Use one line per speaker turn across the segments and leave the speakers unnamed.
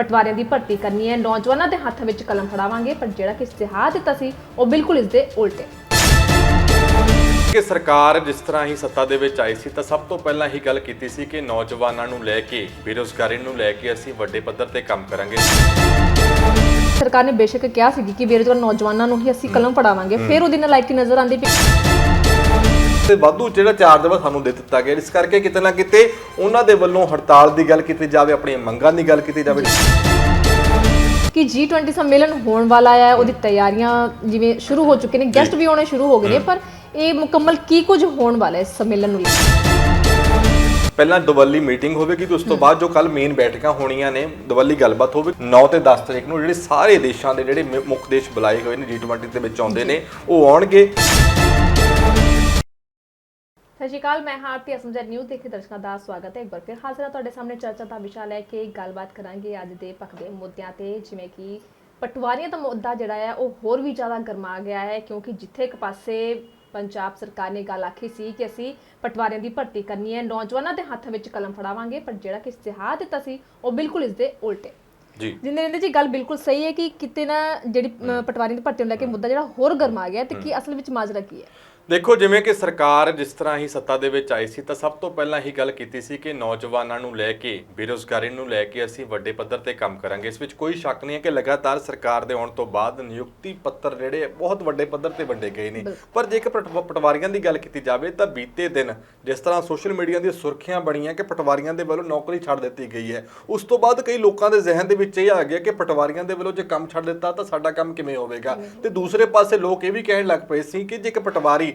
ਪਟਵਾਰੀਆਂ ਦੀ ਭਰਤੀ ਕਰਨੀ ਹੈ। ਨੌਜਵਾਨਾਂ ਦੇ ਹੱਥ ਵਿੱਚ ਕਲਮ ਫੜਾਵਾਂਗੇ ਪਰ ਜਿਹੜਾ ਕਿ ਇਸ਼ਤਿਹਾਰ ਦਿੱਤਾ ਸੀ ਉਹ ਬਿਲਕੁਲ ਇਸ ਦੇ ਉਲਟੇ।
ਕਿ ਸਰਕਾਰ ਜਿਸ ਤਰ੍ਹਾਂ ਹੀ ਸੱਤਾ ਦੇ ਵਿੱਚ ਆਈ ਸੀ ਤਾਂ ਸਭ ਤੋਂ ਪਹਿਲਾਂ ਹੀ ਗੱਲ ਕੀਤੀ ਸੀ ਕਿ ਨੌਜਵਾਨਾਂ ਨੂੰ ਲੈ ਕੇ ਬੇਰੁਜ਼ਗਾਰੀ ਨੂੰ ਲੈ ਕੇ ਅਸੀਂ ਵੱਡੇ ਪੱਧਰ ਤੇ ਕੰਮ ਕਰਾਂਗੇ।
ਸਰਕਾਰ ਨੇ ਬੇਸ਼ੱਕ ਕਿਹਾ ਸੀ ਕਿ ਬੇਰੁਜ਼ਗਾਰ ਨੌਜਵਾਨਾਂ ਨੂੰ ਹੀ ਅਸੀਂ ਕਲਮ ਫੜਾਵਾਂਗੇ। ਫਿਰ ਉਹਦੀ ਨਲਾਇਕੀ ਨਜ਼ਰ ਆਉਂਦੀ ਪਈ।
ਤੇ ਵਾਧੂ ਜਿਹੜਾ ਚਾਰਜ ਵਾ ਸਾਨੂੰ ਦੇ ਦਿੱਤਾ ਗਿਆ। ਇਸ ਕਰਕੇ ਕਿਤੇ ਨਾ ਕਿਤੇ ਉਹਨਾਂ ਦੇ ਵੱਲੋਂ ਹੜਤਾਲ ਦੀ ਗੱਲ ਕੀਤੀ ਜਾਵੇ ਆਪਣੀਆਂ ਮੰਗਾਂ ਦੀ ਗੱਲ ਕੀਤੀ ਜਾਵੇ।
ਕਿ G20 ਸੰਮੇਲਨ ਹੋਣ ਵਾਲਾ ਹੈ ਉਹਦੀ ਤਿਆਰੀਆਂ ਜਿਵੇਂ ਸ਼ੁਰੂ ਹੋ ਚੁੱਕੇ ਨੇ ਗੈਸਟ ਵੀ ਆਉਣੇ ਸ਼ੁਰੂ ਹੋ ਗਏ ਨੇ ਪਰ ਇਹ ਮੁਕੰਮਲ ਕੀ ਕੁਝ ਹੋਣ ਵਾਲਾ ਹੈ ਇਸ ਸੰਮੇਲਨ ਨੂੰ ਲੈ ਕੇ?
ਪਹਿਲਾਂ ਦਵੱਲੀ ਮੀਟਿੰਗ ਹੋਵੇਗੀ ਤੇ ਉਸ ਤੋਂ ਬਾਅਦ ਜੋ ਕੱਲ ਮੇਨ ਬੈਠਕਾਂ ਹੋਣੀਆਂ ਨੇ ਦਵੱਲੀ ਗੱਲਬਾਤ ਹੋਵੇ 9 ਤੇ 10 ਤਰੀਕ ਨੂੰ ਜਿਹੜੇ ਸਾਰੇ ਦੇਸ਼ਾਂ ਦੇ ਜਿਹੜੇ ਮੁੱਖ ਦੇਸ਼ ਬੁਲਾਏ ਹੋਏ ਨੇ G20 ਦੇ ਵਿੱਚ ਆਉਂਦੇ ਨੇ ਉਹ ਆਉਣਗੇ।
ਸਤਿ ਸ਼੍ਰੀ ਅਕਾਲ ਮੈਂ ਹਾਂ ਆਰਤੀ ਅਸਮਜਰ ਨਿਊਜ਼ ਦੇਖੇ ਦਰਸ਼ਕਾਂ ਦਾ ਸਵਾਗਤ ਹੈ। ਇੱਕ ਵਾਰ ਫਿਰ ਹਾਜ਼ਰ ਹਾਂ ਤੁਹਾਡੇ ਸਾਹਮਣੇ ਚਰਚਾ ਦਾ ਵਿਸ਼ਾ ਲੈ ਕੇ ਗੱਲਬਾਤ ਕਰਾਂਗੇ ਅੱਜ ਦੇ ਭਖਦੇ ਮੁੱਦਿਆਂ ਤੇ ਜਿਵੇਂ ਕਿ ਪਟਵਾਰੀਆਂ ਦਾ ਮੁੱਦਾ ਜਿਹੜਾ ਹੈ ਉਹ ਹੋਰ ਵੀ ਜ਼ਿਆਦਾ ਗਰਮਾ ਗਿਆ ਹੈ ਕਿਉਂਕਿ ਜਿੱਥੇ ਇੱਕ ਪਾਸੇ ਪੰਜਾਬ ਸਰਕਾਰ ਨੇ ਗੱਲ ਆਖੀ ਸੀ ਕਿ ਅਸੀਂ ਪਟਵਾਰੀਆਂ ਦੀ ਭਰਤੀ ਕਰਨੀ ਹੈ ਨੌਜਵਾਨਾਂ ਦੇ ਹੱਥ ਵਿੱਚ ਕਲਮ ਫੜਾਵਾਂਗੇ ਪਰ ਜਿਹੜਾ ਕਿ ਇਸ਼ਤਿਹਾਰ ਦਿੱਤਾ ਸੀ ਉਹ ਬਿਲਕੁਲ ਇਸ ਦੇ ਉਲਟੇ।
ਜੀ।
ਜਿੰਦੇ ਰਹਿੰਦੇ ਜੀ ਗੱਲ ਬਿਲਕੁਲ ਸਹੀ ਹੈ ਕਿ ਕਿਤੇ ਨਾ ਜਿਹੜੀ ਅਮ, ਪਟਵਾਰੀ ਦੀ ਭਰਤੀ ਨੂੰ ਲੈ ਕੇ ਮੁੱਦਾ ਜਿਹੜਾ ਹੋਰ ਗਰਮਾ ਗਿਆ ਤੇ ਕੀ ਅਸਲ ਵਿੱਚ ਮਾਜਰਾ ਕੀ ਹੈ?
ਦੇਖੋ ਜਿਵੇਂ ਕਿ ਸਰਕਾਰ ਜਿਸ ਤਰ੍ਹਾਂ ਹੀ ਸੱਤਾ ਦੇ ਵਿੱਚ ਆਈ ਸੀ ਤਾਂ ਸਭ ਤੋਂ ਪਹਿਲਾਂ ਹੀ ਗੱਲ ਕੀਤੀ ਸੀ ਕਿ ਨੌਜਵਾਨਾਂ ਨੂੰ ਲੈ ਕੇ ਬੇਰੁਜ਼ਗਾਰੀ ਨੂੰ ਲੈ ਕੇ ਅਸੀਂ ਵੱਡੇ ਪੱਧਰ ਤੇ ਕੰਮ ਕਰਾਂਗੇ। ਇਸ ਵਿੱਚ ਕੋਈ ਸ਼ੱਕ ਨਹੀਂ ਹੈ ਕਿ ਲਗਾਤਾਰ ਸਰਕਾਰ ਦੇ ਆਉਣ ਤੋਂ ਬਾਅਦ ਨਿਯੁਕਤੀ ਪੱਤਰ ਜਿਹੜੇ ਬਹੁਤ ਵੱਡੇ ਪੱਧਰ ਤੇ ਵੰਡੇ ਗਏ ਨੇ। ਪਰ ਜੇਕਰ ਪਟ- ਪਟਵਾਰੀਆਂ ਦੀ ਗੱਲ ਕੀਤੀ ਜਾਵੇ ਤਾਂ ਬੀਤੇ ਦਿਨ ਜਿਸ ਤਰ੍ਹਾਂ ਸੋਸ਼ਲ ਮੀਡੀਆ ਦੀਆਂ ਸੁਰਖੀਆਂ ਬਣੀਆਂ ਕਿ ਪਟਵਾਰੀਆਂ ਦੇ ਵੱਲੋਂ ਨੌਕਰੀ ਛੱਡ ਦਿੱਤੀ ਗਈ ਹੈ ਉਸ ਤੋਂ ਬਾਅਦ ਕਈ ਲੋਕਾਂ ਦੇ ਜ਼ਿਹਨ ਦੇ ਵਿੱਚ ਇਹ ਆ ਗਿਆ ਕਿ ਪਟਵਾਰੀਆਂ ਦੇ ਵੱਲੋਂ ਜੇ ਕੰਮ ਛੱਡ ਦਿੱਤਾ ਤਾਂ ਸਾਡਾ ਕੰਮ ਕਿਵੇਂ ਹੋਵੇਗਾ? ਤੇ ਦੂਸਰੇ ਪਾਸੇ ਲੋਕ ਇਹ ਵੀ ਕਹਿਣ ਲੱਗ ਪਏ ਸੀ ਕਿ ਜੇ ਇੱਕ ਪਟਵਾਰੀ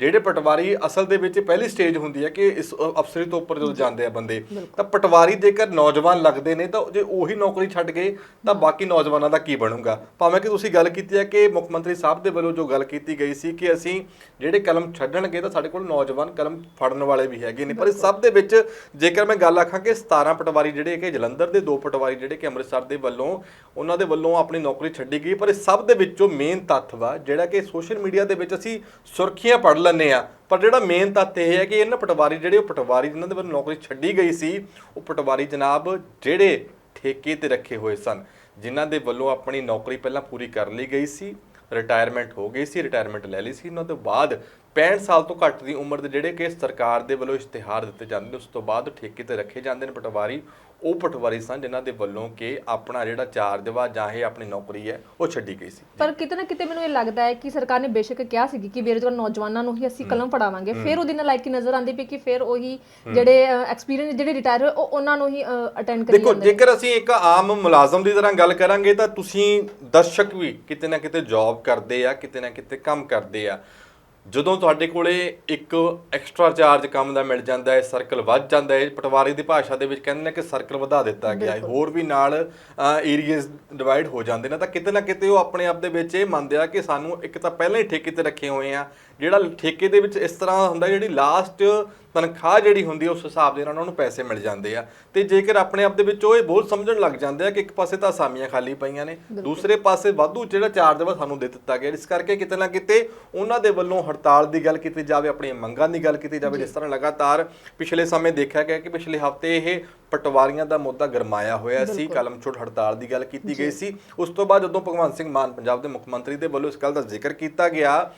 ਜਿਹੜੇ ਪਟਵਾਰੀ ਅਸਲ ਦੇ ਵਿੱਚ ਪਹਿਲੀ ਸਟੇਜ ਹੁੰਦੀ ਹੈ ਕਿ ਇਸ ਅਫਸਰੀ ਤੋਂ ਉੱਪਰ ਜਦੋਂ ਜਾਂਦੇ ਆ ਬੰਦੇ ਤਾਂ ਪਟਵਾਰੀ ਜੇਕਰ ਨੌਜਵਾਨ ਲੱਗਦੇ ਨੇ ਤਾਂ ਜੇ ਉਹੀ ਨੌਕਰੀ ਛੱਡ ਗਏ ਤਾਂ ਬਾਕੀ ਨੌਜਵਾਨਾਂ ਦਾ ਕੀ ਬਣੂਗਾ? ਭਾਵੇਂ ਕਿ ਤੁਸੀਂ ਗੱਲ ਕੀਤੀ ਹੈ ਕਿ ਮੁੱਖ ਮੰਤਰੀ ਸਾਹਿਬ ਦੇ ਵੱਲੋਂ ਜੋ ਗੱਲ ਕੀਤੀ ਗਈ ਸੀ ਕਿ ਅਸੀਂ ਜਿਹੜੇ ਕਲਮ ਛੱਡਣਗੇ ਤਾਂ ਸਾਡੇ ਕੋਲ ਨੌਜਵਾਨ ਕਲਮ ਫੜਨ ਵਾਲੇ ਵੀ ਹੈਗੇ ਨੇ। ਪਰ ਇਸ ਸਭ ਦੇ ਵਿੱਚ ਜੇਕਰ ਮੈਂ ਗੱਲ ਆਖਾਂ ਕਿ 17 ਪਟਵਾਰੀ ਜਿਹੜੇ ਕਿ ਜਲੰਧਰ ਦੇ ਦੋ ਪਟਵਾਰੀ ਜਿਹੜੇ ਕਿ ਅੰਮ੍ਰਿਤਸਰ ਦੇ ਵੱਲੋਂ ਉਹਨਾਂ ਦੇ ਵੱਲੋਂ ਆਪਣੀ ਨੌਕਰੀ ਛੱਡੀ ਗਈ ਪਰ ਇਸ ਸਭ ਦੇ ਵਿੱਚੋਂ ਮੇਨ ਤੱਥ ਵਾ ਜਿਹੜਾ ਕਿ ਸੋਸ਼ਲ ਮੀਡੀਆ ਦੇ ਵਿੱਚ ਅਸੀਂ ਸੁਰਖੀਆਂ ਪੜ ਲੈਂਦੇ ਆ। ਪਰ ਜਿਹੜਾ ਮੇਨ ਤੱਥ ਇਹ ਹੈ ਕਿ ਇਹਨਾਂ ਪਟਵਾਰੀ ਜਿਹੜੇ ਉਹ ਪਟਵਾਰੀ ਜਿਨ੍ਹਾਂ ਦੇ ਵੱਲੋਂ ਨੌਕਰੀ ਛੱਡੀ ਗਈ ਸੀ, ਉਹ ਪਟਵਾਰੀ ਜਨਾਬ ਜਿਹੜੇ ਠੇਕੇ ਤੇ ਰੱਖੇ ਹੋਏ ਸਨ, ਜਿਨ੍ਹਾਂ ਦੇ ਵੱਲੋਂ ਆਪਣੀ ਨੌਕਰੀ ਪਹਿਲਾਂ ਪੂਰੀ ਕਰ ਲਈ ਗਈ ਸੀ ਰਿਟਾਇਰਮੈਂਟ ਹੋ ਗਈ ਸੀ ਰਿਟਾਇਰਮੈਂਟ ਲੈ ਲਈ ਸੀ। ਉਹਨਾਂ ਤੋਂ ਬਾਅਦ 65 ਸਾਲ ਤੋਂ ਘੱਟ ਦੀ ਉਮਰ ਦੇ ਜਿਹੜੇ ਕਿ ਸਰਕਾਰ ਦੇ ਵੱਲੋਂ ਇਸ਼ਤਿਹਾਰ ਦਿੱਤੇ ਜਾਂਦੇ ਨੇ, ਉਸ ਤੋਂ ਬਾਅਦ ਠੇਕੇ ਤੇ ਰੱਖੇ ਜਾਂਦੇ ਨੇ ਪਟਵਾਰੀ ਉਹ ਪਟਵਾਰੀ ਸਨ ਜਿਨ੍ਹਾਂ ਦੇ ਵੱਲੋਂ ਕਿ ਆਪਣਾ ਜਿਹੜਾ ਚਾਰਜ ਵਾ ਜਾਂ ਇਹ ਆਪਣੀ ਨੌਕਰੀ ਹੈ ਉਹ ਛੱਡੀ ਗਈ ਸੀ।
ਪਰ ਕਿਤੇ ਨਾ ਕਿਤੇ ਮੈਨੂੰ ਇਹ ਲੱਗਦਾ ਹੈ ਕਿ ਸਰਕਾਰ ਨੇ ਬੇਸ਼ੱਕ ਕਿਹਾ ਸੀ ਕਿ ਬੇਰੁਜ਼ਗਾਰ ਨੌਜਵਾਨਾਂ ਨੂੰ ਹੀ ਅਸੀਂ ਕਲਮ ਫੜਾਵਾਂਗੇ। ਫਿਰ ਉਹਦੀ ਨਲਾਇਕੀ ਨਜ਼ਰ ਆਉਂਦੀ ਪਈ ਕਿ ਫਿਰ ਉਹੀ ਜਿਹੜੇ ਐਕਸਪੀਰੀਅੰਸ ਜਿਹੜੇ ਰਿਟਾਇਰ ਹੋਏ ਉਹ ਉਹਨਾਂ ਨੂੰ ਹੀ ਅਟੈਂਡ ਕਰੀ
ਦੇਖੋ ਜੇਕਰ ਅਸੀਂ ਇੱਕ ਆਮ ਮੁਲਾਜ਼ਮ ਦੀ ਤਰ੍ਹਾਂ ਗੱਲ ਕਰਾਂਗੇ ਤਾਂ ਤੁਸੀਂ ਦਰਸ਼ਕ ਵੀ ਕਿਤੇ ਨਾ ਕਿਤੇ ਜੌਬ ਕਰਦੇ ਆ ਕਿਤੇ ਨਾ ਕਿਤੇ ਕੰਮ ਕਰਦੇ ਆ। ਜਦੋਂ ਤੁਹਾਡੇ ਕੋਲੇ ਇੱਕ ਐਕਸਟਰਾ ਚਾਰਜ ਕੰਮ ਦਾ ਮਿਲ ਜਾਂਦਾ ਹੈ ਸਰਕਲ ਵੱਧ ਜਾਂਦਾ ਹੈ ਪਟਵਾਰੀ ਦੀ ਭਾਸ਼ਾ ਦੇ ਵਿੱਚ ਕਹਿੰਦੇ ਨੇ ਕਿ ਸਰਕਲ ਵਧਾ ਦਿੱਤਾ ਗਿਆ ਹੈ। ਹੋਰ ਵੀ ਨਾਲ ਏਰੀਆਜ਼ ਡਿਵਾਈਡ ਹੋ ਜਾਂਦੇ ਨੇ। ਤਾਂ ਕਿਤੇ ਨਾ ਕਿਤੇ ਉਹ ਆਪਣੇ ਆਪ ਦੇ ਵਿੱਚ ਇਹ ਮੰਨਦੇ ਆ ਕਿ ਸਾਨੂੰ ਇੱਕ ਤਾਂ ਪਹਿਲਾਂ ਹੀ ਠੇਕੇ ਤੇ ਰੱਖੇ ਹੋਏ ਆ ਜਿਹੜਾ ਠੇਕੇ ਦੇ ਵਿੱਚ ਇਸ ਤਰ੍ਹਾਂ ਹੁੰਦਾ ਜਿਹੜੀ ਲਾਸਟ ਤਨਖਾਹ ਜਿਹੜੀ ਹੁੰਦੀ ਹੈ ਉਸ ਹਿਸਾਬ ਦੇ ਨਾਲ ਉਹਨਾਂ ਨੂੰ ਪੈਸੇ ਮਿਲ ਜਾਂਦੇ ਆ। ਤੇ ਜੇਕਰ ਆਪਣੇ ਆਪ ਦੇ ਵਿੱਚ ਉਹ ਇਹ ਬੋਲ ਸਮਝਣ ਲੱਗ ਜਾਂਦੇ ਆ ਕਿ ਇੱਕ ਪਾਸੇ ਤਾਂ ਅਸਾਮੀਆਂ ਖਾਲੀ ਪਈਆਂ ਨੇ ਦੂਸਰੇ ਪਾਸੇ ਵਾਧੂ ਜਿਹੜਾ ਚਾਰਜ ਵਾ ਸਾਨੂੰ ਦੇ ਦਿੱਤਾ ਗਿਆ। ਇਸ ਕਰਕੇ ਕਿਤੇ ਨਾ ਕਿਤੇ ਉਹਨਾਂ ਦੇ ਵੱਲੋਂ ਹੜਤਾਲ ਦੀ ਗੱਲ ਕੀਤੀ ਜਾਵੇ ਆਪਣੀਆਂ ਮੰਗਾਂ ਦੀ ਗੱਲ ਕੀਤੀ ਜਾਵੇ ਜਿਸ ਤਰ੍ਹਾਂ ਲਗਾਤਾਰ ਪਿਛਲੇ ਸਮੇਂ ਦੇਖਿਆ ਗਿਆ ਕਿ ਪਿਛਲੇ ਹਫ਼ਤੇ ਇਹ ਪਟਵਾਰੀਆਂ ਦਾ ਮੁੱਦਾ ਗਰਮਾਇਆ ਹੋਇਆ ਸੀ ਕਲਮ ਛੋੜ ਹੜਤਾਲ ਦੀ ਗੱਲ ਕੀਤੀ ਗਈ ਸੀ। ਉਸ ਤੋਂ ਬਾਅਦ ਜਦੋਂ ਭਗਵੰਤ ਸਿੰਘ ਮਾਨ ਪੰਜਾਬ ਦੇ ਮੁੱਖ ਮੰਤਰੀ ਦੇ ਵੱਲੋਂ ਇਸ ਗੱਲ ਦਾ ਜ਼ਿਕਰ ਕੀਤਾ ਗਿਆ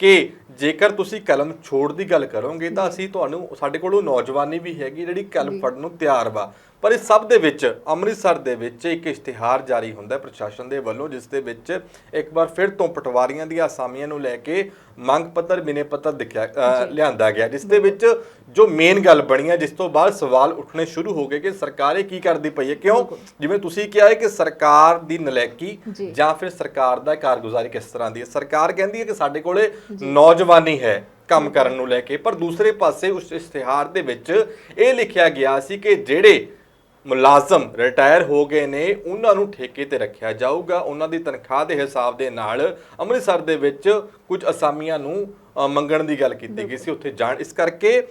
ਕਿ ਜੇਕਰ ਤੁਸੀਂ ਕਲਮ ਛੋੜ ਦੀ ਗੱਲ ਕਰੋਗੇ ਤਾਂ ਅਸੀਂ ਤੁਹਾਨੂੰ ਸਾਡੇ ਕੋਲ ਉਹ ਨੌਜਵਾਨੀ ਵੀ ਹੈਗੀ ਜਿਹੜੀ ਕਲਮ ਫੜਨ ਨੂੰ ਤਿਆਰ ਵਾ। ਪਰ ਇਸ ਸਭ ਦੇ ਵਿੱਚ ਅੰਮ੍ਰਿਤਸਰ ਦੇ ਵਿੱਚ ਇੱਕ ਇਸ਼ਤਿਹਾਰ ਜਾਰੀ ਹੁੰਦਾ ਪ੍ਰਸ਼ਾਸਨ ਦੇ ਵੱਲੋਂ ਜਿਸ ਦੇ ਵਿੱਚ ਇੱਕ ਵਾਰ ਫਿਰ ਤੋਂ ਪਟਵਾਰੀਆਂ ਦੀਆਂ ਅਸਾਮੀਆਂ ਨੂੰ ਲੈ ਕੇ ਮੰਗ ਪੱਤਰ ਬਿਨੇ ਪੱਤਰ ਦਿਖਿਆ ਲਿਆਂਦਾ ਗਿਆ। ਜਿਸ ਦੇ ਵਿੱਚ ਜੋ ਮੇਨ ਗੱਲ ਬਣੀ ਹੈ ਜਿਸ ਤੋਂ ਬਾਅਦ ਸਵਾਲ ਉੱਠਣੇ ਸ਼ੁਰੂ ਹੋ ਗਏ ਕਿ ਸਰਕਾਰ ਇਹ ਕੀ ਕਰਦੀ ਪਈ ਹੈ? ਕਿਉਂ? ਜਿਵੇਂ ਤੁਸੀਂ ਕਿਹਾ ਹੈ ਕਿ ਸਰਕਾਰ ਦੀ ਨਲਾਇਕੀ
ਜੀ।
ਜਾਂ ਫਿਰ ਸਰਕਾਰ ਦਾ ਕਾਰਗੁਜ਼ਾਰੀ ਕਿਸ ਤਰ੍ਹਾਂ ਦੀ ਹੈ? ਸਰਕਾਰ ਕਹਿੰਦੀ ਹੈ ਕਿ ਸਾਡੇ ਕੋਲੇ ਨੌਜਵਾਨੀ ਹੈ ਕੰਮ ਕਰਨ ਨੂੰ ਲੈ ਕੇ ਪਰ ਦੂਸਰੇ ਪਾਸੇ ਉਸ ਇਸ਼ਤਿਹਾਰ ਦੇ ਵਿੱਚ ਇਹ ਲਿਖਿਆ ਗਿਆ ਸੀ ਕਿ ਜਿਹੜੇ ਮੁਲਾਜ਼ਮ ਰਿਟਾਇਰ ਹੋ ਗਏ ਨੇ, ਉਹਨਾਂ ਨੂੰ ਠੇਕੇ ਤੇ ਰੱਖਿਆ ਜਾਊਗਾ। ਉਹਨਾਂ ਦੀ ਤਨਖਾਹ ਦੇ ਹਿਸਾਬ ਦੇ ਨਾਲ ਅੰਮ੍ਰਿਤਸਰ ਦੇ ਵਿੱਚ ਕੁਝ ਅਸਾਮੀਆਂ ਨੂੰ ਮੰਗਣ ਦੀ ਗੱਲ ਕੀਤੀ ਗਈ ਸੀ, ਉੱਥੇ ਜਾਣ। ਇਸ ਕਰਕੇ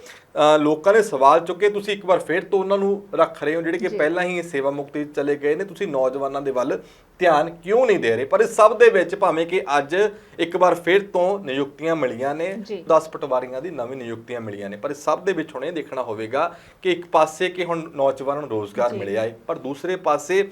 ਲੋਕਾਂ ਨੇ ਸਵਾਲ ਚੁੱਕੇ ਤੁਸੀਂ ਇੱਕ ਵਾਰ ਫਿਰ ਤੋਂ ਉਹਨਾਂ ਨੂੰ ਰੱਖ ਰਹੇ ਹੋ ਜਿਹੜੇ ਕਿ ਪਹਿਲਾਂ ਹੀ ਸੇਵਾ ਮੁਕਤੀ ਚਲੇ ਗਏ ਨੇ ਤੁਸੀਂ ਨੌਜਵਾਨਾਂ ਦੇ ਵੱਲ ਧਿਆਨ ਕਿਉਂ ਨਹੀਂ ਦੇ ਰਹੇ ਪਰ ਇਸ ਸਭ ਦੇ ਵਿੱਚ ਭਾਵੇਂ ਕਿ ਅੱਜ ਇੱਕ ਵਾਰ ਫਿਰ ਤੋਂ ਨਿਯੁਕਤੀਆਂ ਮਿਲੀਆਂ ਨੇ
ਜੀ।
10 ਪਟਵਾਰੀਆਂ ਦੀ ਨਵੀਂ ਨਿਯੁਕਤੀਆਂ ਮਿਲੀਆਂ ਨੇ ਪਰ ਇਸ ਸਭ ਦੇ ਵਿੱਚ ਹੁਣ ਇਹ ਦੇਖਣਾ ਹੋਵੇਗਾ ਕਿ ਇੱਕ ਪਾਸੇ ਕਿ ਹੁਣ ਨੌਜਵਾਨਾਂ ਨੂੰ ਰੋਜ਼ਗਾਰ। ਮਿਲਿਆ ਹੈ ਪਰ ਦੂਸਰੇ ਪਾਸੇ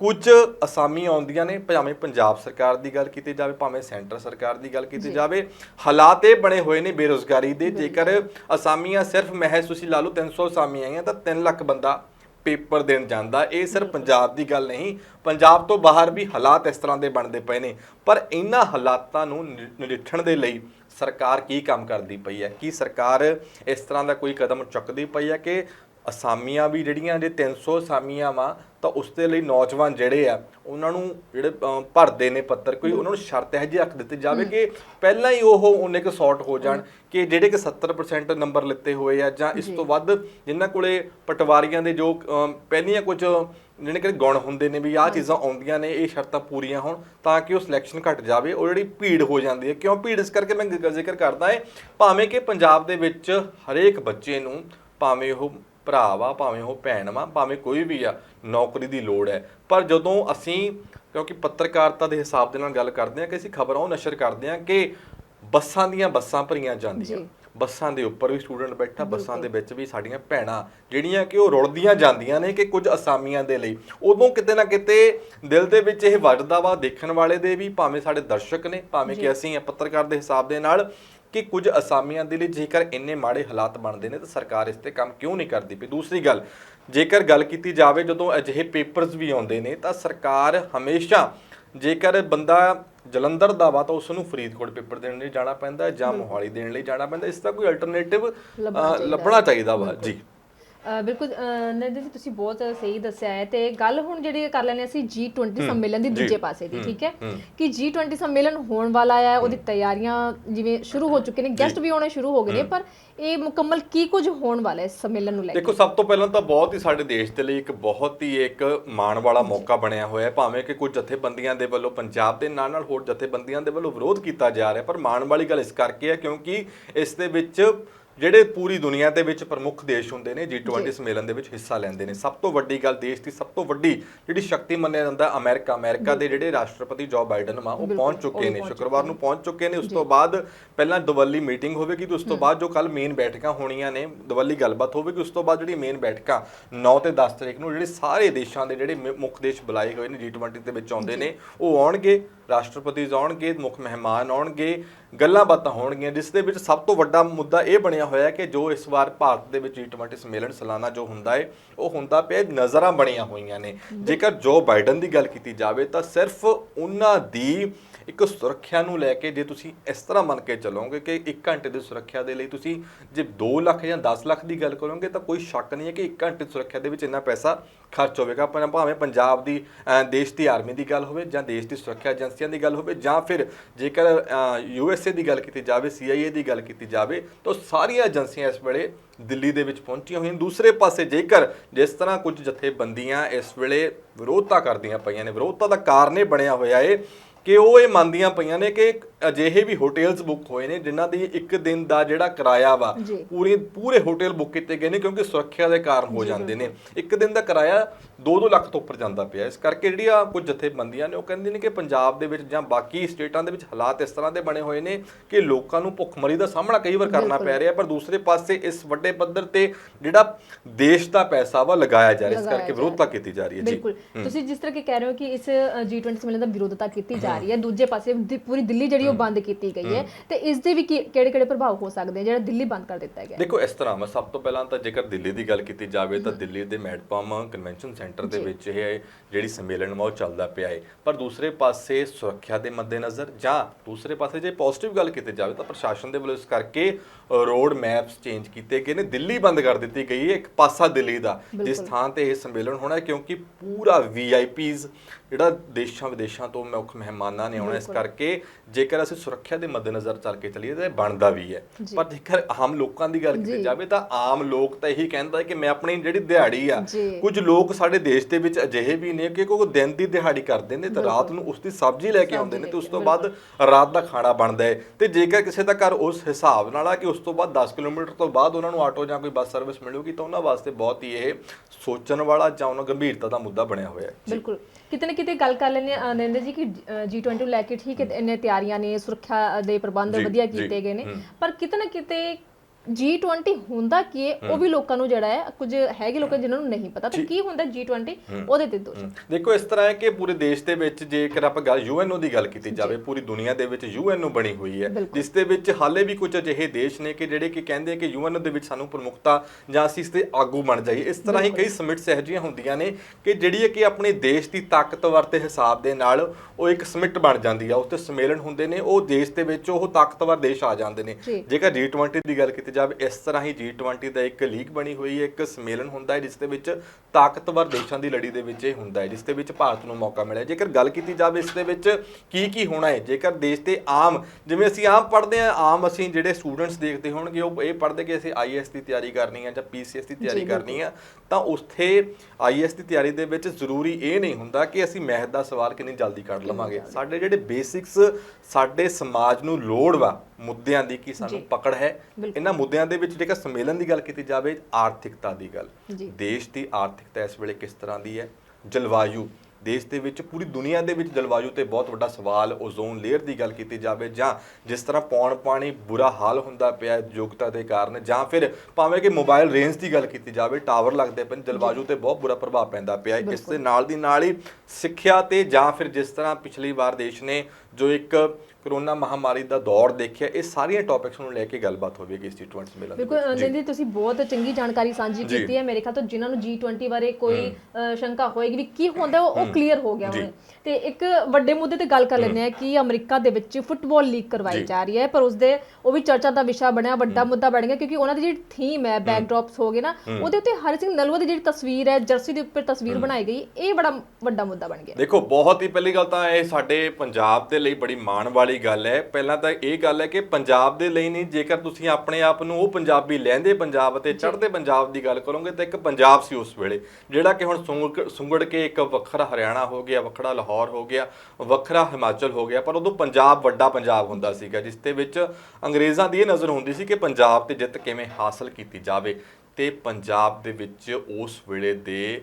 ਕੁਝ ਅਸਾਮੀਆਂ ਆਉਂਦੀਆਂ ਨੇ ਭਾਵੇਂ ਪੰਜਾਬ ਸਰਕਾਰ ਦੀ ਗੱਲ ਕੀਤੀ ਜਾਵੇ ਭਾਵੇਂ ਸੈਂਟਰ ਸਰਕਾਰ ਦੀ ਗੱਲ ਕੀਤੀ ਜਾਵੇ ਹਾਲਾਤ ਇਹ ਬਣੇ ਹੋਏ ਨੇ ਬੇਰੋਜ਼ਗਾਰੀ ਦੇ। ਜੇਕਰ ਅਸਾਮੀਆਂ ਸਿਰਫ ਮਹਿਜ਼ ਤੁਸੀਂ ਲਾ ਲਓ 300 ਅਸਾਮੀਆਂ ਆਈਆਂ ਤਾਂ 3 ਲੱਖ ਬੰਦਾ ਪੇਪਰ ਦੇਣ ਜਾਂਦਾ। ਇਹ ਸਿਰਫ ਪੰਜਾਬ ਦੀ ਗੱਲ ਨਹੀਂ ਪੰਜਾਬ ਤੋਂ ਬਾਹਰ ਵੀ ਹਾਲਾਤ ਇਸ ਤਰ੍ਹਾਂ ਦੇ ਬਣਦੇ ਪਏ ਨੇ। ਪਰ ਇਹਨਾਂ ਹਾਲਾਤਾਂ ਨੂੰ ਨਿ- ਨਜਿੱਠਣ ਦੇ ਲਈ ਸਰਕਾਰ ਕੀ ਕੰਮ ਕਰਦੀ ਪਈ ਹੈ? ਕੀ ਸਰਕਾਰ ਇਸ ਤਰ੍ਹਾਂ ਦਾ ਕੋਈ ਕਦਮ ਚੁੱਕਦੀ ਪਈ ਹੈ ਕਿ ਅਸਾਮੀਆਂ ਵੀ ਜਿਹੜੀਆਂ ਜੇ 300 ਅਸਾਮੀਆਂ ਵਾ ਤਾਂ ਉਸ ਦੇ ਲਈ ਨੌਜਵਾਨ ਜਿਹੜੇ ਆ ਉਹਨਾਂ ਨੂੰ ਜਿਹੜੇ ਭਰਦੇ ਨੇ ਪੱਤਰ ਕੋਈ ਉਹਨਾਂ ਨੂੰ ਸ਼ਰਤ ਹੈ ਜੀ ਰੱਖ ਦਿੱਤੀ ਜਾਵੇ ਕਿ ਪਹਿਲਾਂ ਹੀ ਉਹ ਉਹਨੇ ਕਿ ਸੌਰਟ ਹੋ ਜਾਣ ਕਿ ਜਿਹੜੇ ਕਿ 70% ਨੰਬਰ ਲਿੱਤੇ ਹੋਏ ਆ ਜਾਂ ਇਸ ਤੋਂ ਵੱਧ ਜਿਨ੍ਹਾਂ ਕੋਲੇ ਪਟਵਾਰੀਆਂ ਦੇ ਜੋ ਪਹਿਲੀਆਂ ਕੁਝ ਜਿਹੜੇ ਕਿ ਗੁਣ ਹੁੰਦੇ ਨੇ ਵੀ ਆਹ ਚੀਜ਼ਾਂ ਆਉਂਦੀਆਂ ਨੇ ਇਹ ਸ਼ਰਤਾਂ ਪੂਰੀਆਂ ਹੋਣ ਤਾਂ ਕਿ ਉਹ ਸਿਲੈਕਸ਼ਨ ਘਟ ਜਾਵੇ ਉਹ ਜਿਹੜੀ ਭੀੜ ਹੋ ਜਾਂਦੀ ਹੈ। ਕਿਉਂ ਭੀੜ? ਇਸ ਕਰਕੇ ਮੈਂ ਗ- ਜ਼ਿਕਰ ਕਰਦਾ ਹੈ ਭਾਵੇਂ ਕਿ ਪੰਜਾਬ ਦੇ ਵਿੱਚ ਹਰੇਕ ਬੱਚੇ ਨੂੰ ਭਾਵੇਂ ਉਹ ਭਰਾ ਵਾ ਭਾਵੇਂ ਉਹ ਭੈਣ ਵਾ ਭਾਵੇਂ ਕੋਈ ਵੀ ਆ ਨੌਕਰੀ ਦੀ ਲੋੜ ਹੈ। ਪਰ ਜਦੋਂ ਅਸੀਂ ਕਿਉਂਕਿ ਪੱਤਰਕਾਰਤਾ ਦੇ ਹਿਸਾਬ ਦੇ ਨਾਲ ਗੱਲ ਕਰਦੇ ਹਾਂ ਕਿ ਅਸੀਂ ਖਬਰਾਂ ਉਹ ਨਸ਼ਰ ਕਰਦੇ ਹਾਂ ਕਿ ਬੱਸਾਂ ਦੀਆਂ ਬੱਸਾਂ ਭਰੀਆਂ ਜਾਂਦੀਆਂ। ਬੱਸਾਂ ਦੇ ਉੱਪਰ ਵੀ ਸਟੂਡੈਂਟ ਬੈਠਾ ਬੱਸਾਂ ਦੇ ਵਿੱਚ ਵੀ ਸਾਡੀਆਂ ਭੈਣਾਂ ਜਿਹੜੀਆਂ ਕਿ ਉਹ ਰੁਲਦੀਆਂ ਜਾਂਦੀਆਂ ਨੇ ਕਿ ਕੁਝ ਅਸਾਮੀਆਂ ਦੇ ਲਈ। ਉਦੋਂ ਕਿਤੇ ਨਾ ਕਿਤੇ ਦਿਲ ਦੇ ਵਿੱਚ ਇਹ ਵੱਜਦਾ ਵਾ ਦੇਖਣ ਵਾਲੇ ਦੇ ਵੀ ਭਾਵੇਂ ਸਾਡੇ ਦਰਸ਼ਕ ਨੇ ਭਾਵੇਂ ਕਿ ਅਸੀਂ ਆ ਪੱਤਰਕਾਰ ਦੇ ਹਿਸਾਬ ਦੇ ਨਾਲ ਕਿ ਕੁਝ ਅਸਾਮੀਆਂ ਦੇ ਲਈ ਜੇਕਰ ਇੰਨੇ ਮਾੜੇ ਹਾਲਾਤ ਬਣਦੇ ਨੇ ਤਾਂ ਸਰਕਾਰ ਇਸ ਤੇ ਕੰਮ ਕਿਉਂ ਨਹੀਂ ਕਰਦੀ ਪਈ? ਦੂਸਰੀ ਗੱਲ ਜੇਕਰ ਗੱਲ ਕੀਤੀ ਜਾਵੇ ਜਦੋਂ ਅਜਿਹੇ ਪੇਪਰਸ ਵੀ ਆਉਂਦੇ ਨੇ ਤਾਂ ਸਰਕਾਰ ਹਮੇਸ਼ਾ ਜੇਕਰ ਬੰਦਾ ਜਲੰਧਰ ਦਾ ਵਾ ਤਾਂ ਉਸ ਨੂੰ ਫਰੀਦਕੋਟ ਪੇਪਰ ਦੇਣ ਲਈ ਜਾਣਾ ਪੈਂਦਾ ਜਾਂ ਮੋਹਾਲੀ ਦੇਣ ਲਈ ਜਾਣਾ ਪੈਂਦਾ। ਇਸ ਦਾ ਕੋਈ ਅਲਟਰਨੇਟਿਵ
ਲੱਭਣਾ ਚਾਹੀਦਾ।
ਵਾ। ਜੀ।
ਬਿਲਕੁਲ ਨਰਿੰਦਰ ਜੀ ਤੁਸੀਂ ਬਹੁਤ ਸਹੀ ਦੱਸਿਆ ਹੈ ਤੇ ਗੱਲ ਹੁਣ ਜਿਹੜੀ ਕਰ ਲੈਣੇ ਅਸੀਂ G20 ਸੰਮੇਲਨ ਦੀ। ਦੂਜੇ ਪਾਸੇ ਦੀ ਠੀਕ ਹੈ। ਕਿ G20 ਸੰਮੇਲਨ ਹੋਣ ਵਾਲਾ ਹੈ ਉਹਦੀ ਤਿਆਰੀਆਂ ਜਿਵੇਂ ਸ਼ੁਰੂ ਹੋ ਚੁੱਕੇ ਨੇ ਗੈਸਟ ਵੀ ਆਉਣੇ ਸ਼ੁਰੂ ਹੋ ਗਏ ਨੇ ਪਰ ਇਹ ਮੁਕੰਮਲ ਕੀ ਕੁਝ ਹੋਣ ਵਾਲਾ ਹੈ ਸੰਮੇਲਨ ਨੂੰ ਲੈ ਕੇ?
ਦੇਖੋ ਸਭ ਤੋਂ ਪਹਿਲਾਂ ਤਾਂ ਬਹੁਤ ਹੀ ਸਾਡੇ ਦੇਸ਼ ਦੇ ਲਈ ਇੱਕ ਬਹੁਤ ਹੀ ਇੱਕ ਮਾਣ ਵਾਲਾ ਮੌਕਾ ਬਣਿਆ ਹੋਇਆ ਹੈ ਭਾਵੇਂ ਕਿ ਕੁਝ ਜਥੇਬੰਦੀਆਂ ਦੇ ਵੱਲੋਂ ਪੰਜਾਬ ਦੇ ਨਾਲ ਨਾਲ ਹੋਰ ਜਥੇਬੰਦੀਆਂ ਦੇ ਵੱਲੋਂ ਵਿਰੋਧ ਕੀਤਾ ਜਾ ਰਿਹਾ ਪਰ ਮਾਣ ਵਾਲੀ ਗੱਲ ਇਸ ਕਰਕੇ ਹੈ ਕਿਉਂਕਿ ਇਸ ਦੇ ਵਿੱਚ ਜਿਹੜੇ ਪੂਰੀ ਦੁਨੀਆ ਦੇ ਵਿੱਚ ਪ੍ਰਮੁੱਖ ਦੇਸ਼ ਹੁੰਦੇ ਨੇ G20 ਸੰਮੇਲਨ ਦੇ ਵਿੱਚ ਹਿੱਸਾ ਲੈਂਦੇ ਨੇ। ਸਭ ਤੋਂ ਵੱਡੀ ਗੱਲ ਦੇਸ਼ ਦੀ ਸਭ ਤੋਂ ਵੱਡੀ ਜਿਹੜੀ ਸ਼ਕਤੀ ਮੰਨਿਆ ਜਾਂਦਾ ਅਮਰੀਕਾ। ਅਮਰੀਕਾ ਦੇ ਜਿਹੜੇ ਰਾਸ਼ਟਰਪਤੀ ਜੋ ਬਾਈਡਨ ਵਾ ਉਹ ਪਹੁੰਚ ਚੁੱਕੇ ਨੇ ਸ਼ੁੱਕਰਵਾਰ ਨੂੰ। ਪਹੁੰਚ ਚੁੱਕੇ ਨੇ। ਉਸ ਤੋਂ ਬਾਅਦ ਪਹਿਲਾਂ ਦਵੱਲੀ ਮੀਟਿੰਗ ਹੋਵੇਗੀ ਤੇ ਉਸ ਤੋਂ ਬਾਅਦ ਜੋ ਕੱਲ ਮੇਨ ਬੈਠਕਾਂ ਹੋਣੀਆਂ ਨੇ ਦਵੱਲੀ ਗੱਲਬਾਤ ਹੋਵੇਗੀ ਉਸ ਤੋਂ ਬਾਅਦ ਜਿਹੜੀ ਮੇਨ ਬੈਠਕਾਂ 9 ਤੇ 10 ਤਰੀਕ ਨੂੰ ਜਿਹੜੇ ਸਾਰੇ ਦੇਸ਼ਾਂ ਦੇ ਜਿਹੜੇ ਮ- ਮੁੱਖ ਦੇਸ਼ ਬੁਲਾਏ ਹੋਏ ਨੇ G20 ਦੇ ਵਿੱਚ ਆਉਂਦੇ ਨੇ ਉਹ ਆਉਣਗੇ। ਰਾਸ਼ਟਰਪਤੀ ਆਉਣਗੇ, ਮੁੱਖ ਮਹਿਮਾਨ ਆਉਣਗੇ, ਗੱਲਾਂ ਬਾਤਾਂ ਹੋਣਗੀਆਂ, ਜਿਸ ਦੇ ਵਿੱਚ ਸਭ ਤੋਂ ਵੱਡਾ ਮੁੱਦਾ ਇਹ ਬਣਿਆ ਹੋਇਆ ਕਿ ਜੋ ਇਸ ਵਾਰ ਭਾਰਤ ਦੇ ਵਿੱਚ G20 ਸੰਮੇਲਨ ਸਾਲਾਨਾ ਜੋ ਹੁੰਦਾ ਹੈ ਉਹ ਹੁੰਦਾ ਪਿਆ ਨਜ਼ਰਾਂ ਬਣੀਆਂ ਹੋਈਆਂ ਨੇ। ਜੇਕਰ ਜੋ ਬਾਈਡਨ ਦੀ ਗੱਲ ਕੀਤੀ ਜਾਵੇ ਤਾਂ ਸਿਰਫ ਉਹਨਾਂ ਦੀ ਇੱਕ ਸੁਰੱਖਿਆ ਨੂੰ ਲੈ ਕੇ ਜੇ ਤੁਸੀਂ ਇਸ ਤਰ੍ਹਾਂ ਮੰਨ ਕੇ ਚੱਲੋਗੇ ਕਿ 1 ਘੰਟੇ ਦੀ ਸੁਰੱਖਿਆ ਦੇ ਲਈ ਤੁਸੀਂ ਜੇ 2 ਲੱਖ ਜਾਂ 10 ਲੱਖ ਦੀ ਗੱਲ ਕਰੋਗੇ ਤਾਂ ਕੋਈ ਸ਼ੱਕ ਨਹੀਂ ਹੈ ਕਿ 1 ਘੰਟੇ ਦੀ ਸੁਰੱਖਿਆ ਦੇ ਵਿੱਚ ਇੰਨਾ ਪੈਸਾ ਖਰਚ ਹੋਵੇਗਾ। ਭਾਵੇਂ ਪੰਜਾਬ ਦੀ ਦੇਸ਼ ਦੀ ਆਰਮੀ ਦੀ ਗੱਲ ਹੋਵੇ ਜਾਂ ਦੇਸ਼ ਦੀ ਸੁਰੱਖਿਆ ਏਜੰਸੀਆਂ ਦੀ ਗੱਲ ਹੋਵੇ ਜਾਂ ਫਿਰ ਜੇਕਰ ਯੂਐਸਏ ਦੀ ਗੱਲ ਕੀਤੀ ਜਾਵੇ ਸੀਆਈਏ ਦੀ ਗੱਲ ਕੀਤੀ ਜਾਵੇ, ਤਾਂ ਸਾਰੀਆਂ ਏਜੰਸੀਆਂ ਇਸ ਵੇਲੇ ਦਿੱਲੀ ਦੇ ਵਿੱਚ ਪਹੁੰਚੀਆਂ ਹੋਈਆਂ। ਦੂਸਰੇ ਪਾਸੇ ਜੇਕਰ ਜਿਸ ਤਰ੍ਹਾਂ ਕੁਝ ਜਥੇਬੰਦੀਆਂ ਇਸ ਵੇਲੇ ਵਿਰੋਧਤਾ ਕਰਦੀਆਂ ਪਈਆਂ ਨੇ, ਵਿਰੋਧਤਾ ਦਾ ਕਾਰਨ ਇਹ ਬਣਿਆ ਹੋਇਆ ਏ ਕਿ ਉਹ ਇਹ ਮੰਨਦੀਆਂ ਪਈਆਂ ਨੇ ਕਿ ਅਜਿਹੇ ਵੀ ਹੋਟਲਸ ਬੁੱਕ ਹੋਏ ਨੇ ਜਿਨ੍ਹਾਂ ਦੀ ਇੱਕ ਦਿਨ ਦਾ ਜਿਹੜਾ ਕਿਰਾਇਆ ਵਾ। ਪੂਰੇ ਪੂਰੇ ਹੋਟਲ ਬੁੱਕ ਕੀਤੇ ਗਏ ਨੇ ਕਿਉਂਕਿ ਸੁਰੱਖਿਆ ਦੇ ਕਾਰਨ ਹੋ ਜਾਂਦੇ ਨੇ। ਇੱਕ ਦਿਨ ਦਾ ਕਿਰਾਇਆ 2-2 ਲੱਖ ਤੋਂ ਉੱਪਰ ਜਾਂਦਾ ਪਿਆ। ਇਸ ਕਰਕੇ ਜਿਹੜੀਆਂ ਕੁਝ ਜਥੇਬੰਦੀਆਂ ਨੇ ਉਹ ਕਹਿੰਦੇ ਨੇ ਕਿ ਪੰਜਾਬ ਦੇ ਵਿੱਚ ਜਾਂ ਬਾਕੀ ਸਟੇਟਾਂ ਦੇ ਵਿੱਚ ਹਾਲਾਤ ਇਸ ਤਰ੍ਹਾਂ ਦੇ ਬਣੇ ਹੋਏ ਨੇ ਕਿ ਲੋਕਾਂ ਨੂੰ ਭੁੱਖਮਰੀ ਦਾ ਸਾਹਮਣਾ ਕਈ ਵਾਰ ਕਰਨਾ ਪੈ ਰਿਹਾ ਪਰ ਦੂਸਰੇ ਪਾਸੇ ਇਸ ਵੱਡੇ ਪੱਧਰ ਤੇ ਜਿਹੜਾ ਦੇਸ਼ ਦਾ ਪੈਸਾ ਵਾ ਲਗਾਇਆ ਜਾ ਰਿਹਾ ਇਸ ਕਰਕੇ ਵਿਰੋਧਤਾ ਕੀਤੀ ਜਾ ਰਹੀ ਹੈ। ਜੀ।
ਬਿਲਕੁਲ। ਤੁਸੀਂ ਜਿਸ ਤਰ੍ਹਾਂ ਕਿ ਕਹਿ ਰਹੇ ਹੋ ਕਿ ਇਸ G20 ਸੰਮੇਲਨ ਦਾ ਵਿਰੋਧਤਾ ਕੀਤੀ ਜਾ ਰਹੀ ਹੈ ਦੂਜੇ ਪਾਸੇ ਪੂਰੀ ਦਿੱਲੀ ਜਿਹੜੀ ਉਹ ਬੰਦ ਕੀਤੀ ਗਈ ਹੈ ਤੇ ਇਸ ਦੇ ਵੀ ਕਿਹੜੇ ਕਿਹੜੇ ਪ੍ਰਭਾਵ ਹੋ ਸਕਦੇ ਆ ਜਿਹੜਾ ਦਿੱਲੀ ਬੰਦ ਕਰ ਦਿੱਤਾ ਗਿਆ
ਦੇਖੋ ਇਸ ਤਰ੍ਹਾਂ ਮੈਂ ਸਭ ਤੋਂ ਪਹਿਲਾਂ ਤਾਂ ਜੇਕਰ ਦਿੱਲੀ ਦੀ ਗੱਲ ਕੀਤੀ ਜਾਵੇ ਤਾਂ ਦਿੱਲੀ ਦੇ ਮੈਡਪਾਮ ਕਨਵੈਨਸ਼ਨ ਸੈਂਟਰ ਦੇ ਵਿੱਚ ਇਹ ਜਿਹੜੀ ਸੰਮੇਲਨ ਵਾ ਉਹ ਚੱਲਦਾ ਪਿਆ ਹੈ। ਪਰ ਦੂਸਰੇ ਪਾਸੇ ਸੁਰੱਖਿਆ ਦੇ ਮੱਦੇਨਜ਼ਰ ਜਾਂ ਦੂਸਰੇ ਪਾਸੇ ਜੇ ਪੋਜ਼ਿਟਿਵ ਗੱਲ ਕੀਤੀ ਜਾਵੇ ਤਾਂ ਪ੍ਰਸ਼ਾਸਨ ਦੇ ਵੱਲੋਂ ਇਸ ਕਰਕੇ ਰੋਡ ਮੈਪਸ ਚੇਂਜ ਕੀਤੇ ਗਏ ਨੇ। ਦਿੱਲੀ ਬੰਦ ਕਰ ਦਿੱਤੀ ਗਈ ਹੈ ਇੱਕ ਪਾਸਾ ਦਿੱਲੀ ਦਾ। ਜਿਸ ਥਾਂ ਤੇ ਇਹ ਸੰਮੇਲਨ ਹੋਣਾ ਹੈ ਕਿਉਂਕਿ ਪੂਰਾ ਵੀਆਈਪੀਜ਼ ਜਿਹੜਾ ਦੇਸ਼ਾਂ ਵਿਦੇਸ਼ਾਂ ਤੋਂ ਮੁੱਖ ਮਹਿਮਾਨਾਂ ਨੇ ਆਉਣਾ ਇਸ ਕਰਕੇ ਜੇਕਰ ਅਸੀਂ ਸੁਰੱਖਿਆ ਦੇ ਮੱਦੇਨਜ਼ਰ ਚੱਲ ਕੇ ਚੱਲੀਏ ਤਾਂ ਇਹ ਬਣਦਾ ਵੀ ਹੈ। ਪਰ ਜੇਕਰ ਆਮ ਲੋਕਾਂ ਦੀ ਗੱਲ ਕੀਤੀ ਜਾਵੇ ਤਾਂ ਆਮ ਲੋਕ ਤਾਂ ਇਹੀ ਕਹਿੰਦਾ ਕਿ ਮੈਂ ਆਪਣੀ ਜਿਹੜੀ ਦਿਹਾੜੀ ਆ। ਕੁਝ ਲੋਕ ਸਾਡੇ ਦੇਸ਼ ਦੇ ਵਿੱਚ ਅਜਿਹੇ ਵੀ ਨੇ ਕਿ ਕੋਈ ਦਿਨ ਦੀ ਦਿਹਾੜੀ ਕਰਦੇ ਨੇ ਤੇ ਰਾਤ ਨੂੰ ਉਸ ਦੀ ਸਬਜ਼ੀ ਲੈ ਕੇ ਆਉਂਦੇ ਨੇ ਤੇ ਉਸ ਤੋਂ ਬਾਅਦ ਰਾਤ ਦਾ ਖਾਣਾ ਬਣਦਾ ਹੈ। ਤੇ ਜੇਕਰ ਕਿਸੇ ਦਾ ਘਰ ਉਸ ਹਿਸਾਬ ਨਾਲ ਆ ਕਿ ਉਸ ਤੋਂ ਬਾਅਦ 10 ਕਿਲੋਮੀਟਰ ਤੋਂ ਬਾਅਦ ਉਹਨਾਂ ਨੂੰ ਆਟੋ ਜਾਂ ਕੋਈ ਬੱਸ ਸਰਵਿਸ ਮਿਲੂਗੀ ਤਾਂ ਉਹਨਾਂ ਵਾਸਤੇ ਬਹੁਤ ਹੀ ਇਹ ਸੋਚਣ ਵਾਲਾ ਜਾਂ ਉਹਨਾਂ ਗੰਭੀਰਤਾ ਦਾ ਮੁੱਦਾ ਬਣਿਆ ਹੋਇਆ ਹੈ।
ਬਿਲਕੁਲ। ਕਿਤੇ ਨਾ ਕਿਤੇ ਗੱਲ ਕਰ ਲੈਂਦੇ ਆ ਨਰਿੰਦਰ ਜੀ ਕਿ G20 ਨੂੰ ਲੈ ਕੇ ਠੀਕ ਹੈ ਇੰਨੇ ਤਿਆਰੀਆਂ ਨੇ ਸੁਰੱਖਿਆ ਦੇ ਪ੍ਰਬੰਧ ਵਧੀਆ ਕੀਤੇ ਗਏ ਨੇ
ਹੂੰ।
ਪਰ ਕਿਤੇ ਨਾ ਕਿਤੇ G20 ਹੁੰਦਾ ਕੀ ਹੈ ਉਹ ਵੀ ਲੋਕਾਂ ਨੂੰ ਜਿਹੜਾ ਹੈ ਕੁਝ ਹੈਗੇ ਲੋਕਾਂ ਜਿਨ੍ਹਾਂ ਨੂੰ ਨਹੀਂ ਪਤਾ ਤਾਂ ਕੀ ਹੁੰਦਾ G20 ਉਹਦੇ ਤੇ ਦੋ
ਦੇਖੋ ਇਸ ਤਰ੍ਹਾਂ ਹੈ ਕਿ ਪੂਰੇ ਦੇਸ਼ ਦੇ ਵਿੱਚ ਜੇਕਰ ਆਪਾਂ ਗੱਲ ਯੂਐਨਓ ਦੀ ਗੱਲ ਕੀਤੀ ਜਾਵੇ ਪੂਰੀ ਦੁਨੀਆ ਦੇ ਵਿੱਚ ਯੂਐਨਓ ਬਣੀ ਹੋਈ ਹੈ। ਜਿਸ ਦੇ ਵਿੱਚ ਹਾਲੇ ਵੀ ਕੁਝ ਅਜਿਹੇ ਦੇਸ਼ ਨੇ ਕਿ ਜਿਹੜੇ ਕਿ ਕਹਿੰਦੇ ਕਿ ਯੂਐਨਓ ਦੇ ਵਿੱਚ ਸਾਨੂੰ ਪ੍ਰਮੁੱਖਤਾ ਜਾਂ ਅਸੀਂ ਇਸ ਦੇ ਆਗੂ ਬਣ ਜਾਈਏ। ਇਸ ਤਰ੍ਹਾਂ ਹੀ ਕਈ ਸਮਿਟਸ ਇਹੋ ਜਿਹੀਆਂ ਹੁੰਦੀਆਂ ਨੇ ਕਿ ਜਿਹੜੀ ਹੈ ਕਿ ਆਪਣੇ ਦੇਸ਼ ਦੀ ਤਾਕਤਵਰ ਦੇ ਹਿਸਾਬ ਦੇ ਨਾਲ ਉਹ ਇੱਕ ਸਮਿਟ ਬਣ ਜਾਂਦੀ ਆ। ਉਸ ਤੇ ਸੰਮੇਲਨ ਹੁੰਦੇ ਨੇ ਉਹ ਦੇਸ਼ ਦੇ ਵਿੱਚ ਉਹ ਤਾਕਤਵਰ ਦੇਸ਼ ਆ ਜਾਂਦੇ ਨੇ।
ਜੀ।
ਜੇਕਰ G20 ਦੀ ਗੱਲ ਕੀਤੀ ਜਾਵੇ ਇਸ ਤਰ੍ਹਾਂ ਹੀ G20 ਦਾ ਇੱਕ ਲੀਗ ਬਣੀ ਹੋਈ ਹੈ ਇੱਕ ਸੰਮੇਲਨ ਹੁੰਦਾ ਹੈ ਜਿਸ ਦੇ ਵਿੱਚ ਤਾਕਤਵਰ ਦੇਸ਼ਾਂ ਦੀ ਲੜੀ ਦੇ ਵਿੱਚ ਇਹ ਹੁੰਦਾ ਹੈ ਜਿਸ ਦੇ ਵਿੱਚ ਭਾਰਤ ਨੂੰ ਮੌਕਾ ਮਿਲਿਆ ਜੇਕਰ ਗੱਲ ਕੀਤੀ ਜਾਵੇ ਇਸ ਦੇ ਵਿੱਚ ਕੀ ਕੀ ਹੋਣਾ ਹੈ ਜੇਕਰ ਦੇਸ਼ ਦੇ ਆਮ ਜਿਵੇਂ ਅਸੀਂ ਆਮ ਪੜ੍ਹਦੇ ਹਾਂ ਆਮ ਅਸੀਂ ਜਿਹੜੇ ਸਟੂਡੈਂਟਸ ਦੇਖਦੇ ਹੋਣਗੇ ਉਹ ਇਹ ਪੜ੍ਹਦੇ ਕਿ ਅਸੀਂ ਆਈਐਸ ਦੀ ਤਿਆਰੀ ਕਰਨੀ ਹੈ ਜਾਂ ਪੀਸੀਐਸ ਦੀ ਤਿਆਰੀ ਕਰਨੀ ਹੈ ਤਾਂ ਉੱਥੇ ਆਈਐਸ ਦੀ ਤਿਆਰੀ ਦੇ ਵਿੱਚ ਜ਼ਰੂਰੀ ਇਹ ਨਹੀਂ ਹੁੰਦਾ ਕਿ ਅਸੀਂ ਮੈਥ ਦਾ ਸਵਾਲ ਕਿੰਨੀ ਜਲਦੀ ਕੱਢ ਲਵਾਂਗੇ। ਸਾਡੇ ਜਿਹੜੇ ਬੇਸਿਕਸ ਸਾਡੇ ਸਮਾਜ ਨੂੰ ਲੋੜ ਵਾ ਮੁੱਦਿਆਂ ਦੀ ਕਿ ਸਾਨੂੰ। ਪਕੜ ਹੈ। ਇਹਨਾਂ ਮੁੱਦਿਆਂ ਦੇ ਵਿੱਚ ਜੇਕਰ ਸੰਮੇਲਨ ਦੀ ਗੱਲ ਕੀਤੀ ਜਾਵੇ ਆਰਥਿਕਤਾ ਦੀ ਗੱਲ। ਦੇਸ਼ ਦੀ ਆਰਥਿਕਤਾ ਇਸ ਵੇਲੇ ਕਿਸ ਤਰ੍ਹਾਂ ਦੀ ਹੈ ਜਲਵਾਯੂ ਦੇਸ਼ ਦੇ ਵਿੱਚ ਪੂਰੀ ਦੁਨੀਆ ਦੇ ਵਿੱਚ ਜਲਵਾਯੂ ਤੇ ਬਹੁਤ ਵੱਡਾ ਸਵਾਲ ਓਜ਼ੋਨ ਲੇਅਰ ਦੀ ਗੱਲ ਕੀਤੀ ਜਾਵੇ ਜਾਂ ਜਿਸ ਤਰ੍ਹਾਂ ਪੌਣ ਪਾਣੀ ਬੁਰਾ ਹਾਲ ਹੁੰਦਾ ਪਿਆ ਯੋਗਤਾ ਦੇ ਕਾਰਨ ਜਾਂ ਫਿਰ ਭਾਵੇਂ ਕਿ ਮੋਬਾਈਲ ਰੇਂਜ ਦੀ ਗੱਲ ਕੀਤੀ ਜਾਵੇ ਟਾਵਰ ਲੱਗਦੇ ਪਏ ਜਲਵਾਯੂ ਤੇ ਬਹੁਤ ਬੁਰਾ ਪ੍ਰਭਾਵ ਪੈਂਦਾ ਪਿਆ। ਇਸ ਦੇ ਨਾਲ ਦੀ ਨਾਲ ਹੀ ਸਿੱਖਿਆ ਤੇ ਜਾਂ ਫਿਰ ਜਿਸ ਤਰ੍ਹਾਂ ਪਿਛਲੀ ਵਾਰ ਦੇਸ਼ ਨੇ ਜੋ ਇੱਕ ਕਰੋਨਾ ਮਹਾਮਾਰੀ ਦਾ ਦੌਰ ਦੇਖਿਆ ਇਹ ਸਾਰੀਆਂ ਟੌਪਿਕਸ ਨੂੰ ਲੈ ਕੇ ਗੱਲਬਾਤ ਹੋਵੇਗੀ ਇਸ G20 ਸੰਮੇਲਨ ਦੇ
ਬਿਲਕੁਲ।
ਜੀ।
ਜੀ ਤੁਸੀਂ ਬਹੁਤ ਚੰਗੀ ਜਾਣਕਾਰੀ ਸਾਂਝੀ। ਕੀਤੀ ਹੈ ਮੇਰੇ ਖਿਆਲ ਤੋਂ ਜਿਨ੍ਹਾਂ ਨੂੰ G20 ਬਾਰੇ ਕੋਈ ਸ਼ੰਕਾ ਹੋਏਗੀ ਵੀ ਕੀ ਹੁੰਦਾ ਉਹ ਕਲੀਅਰ ਹੋ ਗਿਆ। ਹੁਣ ਤੇ ਇੱਕ ਵੱਡੇ ਮੁੱਦੇ ਤੇ ਗੱਲ ਕਰ ਲੈਂਦੇ ਆ ਕਿ ਅਮਰੀਕਾ ਦੇ ਵਿੱਚ ਫੁੱਟਬਾਲ ਲੀਗ ਕਰਵਾਈ
ਜੀ।
ਜਾ ਰਹੀ ਹੈ ਪਰ ਉਸ ਦੇ ਉਹ ਵੀ ਚਰਚਾ ਦਾ ਵਿਸ਼ਾ ਬਣਿਆ ਵੱਡਾ ਮੁੱਦਾ ਬਣ ਗਿਆ ਕਿਉਂਕਿ ਉਹਨਾਂ ਦੀ ਜਿਹੜੀ ਥੀਮ ਹੈ ਬੈਕਡ੍ਰੌਪਸ ਹੋ ਗਏ ਨਾ ਉਹਦੇ ਉੱਤੇ ਹਰੀ ਸਿੰਘ ਨਲਵਾ ਦੀ ਜਿਹੜੀ ਤਸਵੀਰ ਹੈ ਜਰਸੀ ਦੇ ਉੱਪਰ ਤਸਵੀਰ ਬਣਾਈ ਗਈ ਇਹ ਬੜਾ ਵੱਡਾ ਮੁੱਦਾ ਬਣ ਗਿਆ
ਦੇਖੋ ਬਹੁਤ ਹੀ ਪਹਿਲੀ ਗੱਲ ਤਾਂ ਇਹ ਸਾਡੇ ਪੰਜਾਬ ਦੇ ਲਈ ਬੜੀ ਮਾਣ ਵਾਲੀ ਗੱਲ ਹੈ। ਪਹਿਲਾਂ ਤਾਂ ਇਹ ਗੱਲ ਹੈ ਕਿ ਪੰਜਾਬ ਦੇ ਲਈ ਨਹੀਂ ਜੇਕਰ ਤੁਸੀਂ ਆਪਣੇ ਆਪ ਨੂੰ ਉਹ ਪੰਜਾਬੀ ਲਹਿੰਦੇ ਪੰਜਾਬ ਅਤੇ ਚੜ੍ਹਦੇ ਪੰਜਾਬ ਦੀ ਗੱਲ ਕਰੋਗੇ ਤਾਂ ਇੱਕ ਪੰਜਾਬ ਸੀ ਉਸ ਵੇਲੇ ਜਿਹੜਾ ਕਿ ਹੁਣ ਸੁੰਗੜ ਸੁੰਗੜ ਕੇ ਇੱਕ ਵੱਖਰਾ ਹਰਿਆਣਾ ਹੋ ਗਿਆ ਵੱਖਰਾ ਲਾਹੌਰ ਹੋ ਗਿਆ ਵੱਖਰਾ ਹਿਮਾਚਲ ਹੋ ਗਿਆ ਪਰ ਉਦੋਂ ਪੰਜਾਬ ਵੱਡਾ ਪੰਜਾਬ ਹੁੰਦਾ ਸੀਗਾ ਜਿਸ ਦੇ ਵਿੱਚ ਅੰਗਰੇਜ਼ਾਂ ਦੀ ਇਹ ਨਜ਼ਰ ਹੁੰਦੀ ਸੀ ਕਿ ਪੰਜਾਬ ਤੇ ਜਿੱਤ ਕਿਵੇਂ ਹਾਸਲ ਕੀਤੀ ਜਾਵੇ। ਤੇ ਪੰਜਾਬ ਦੇ ਵਿੱਚ ਉਸ ਵੇਲੇ ਦੇ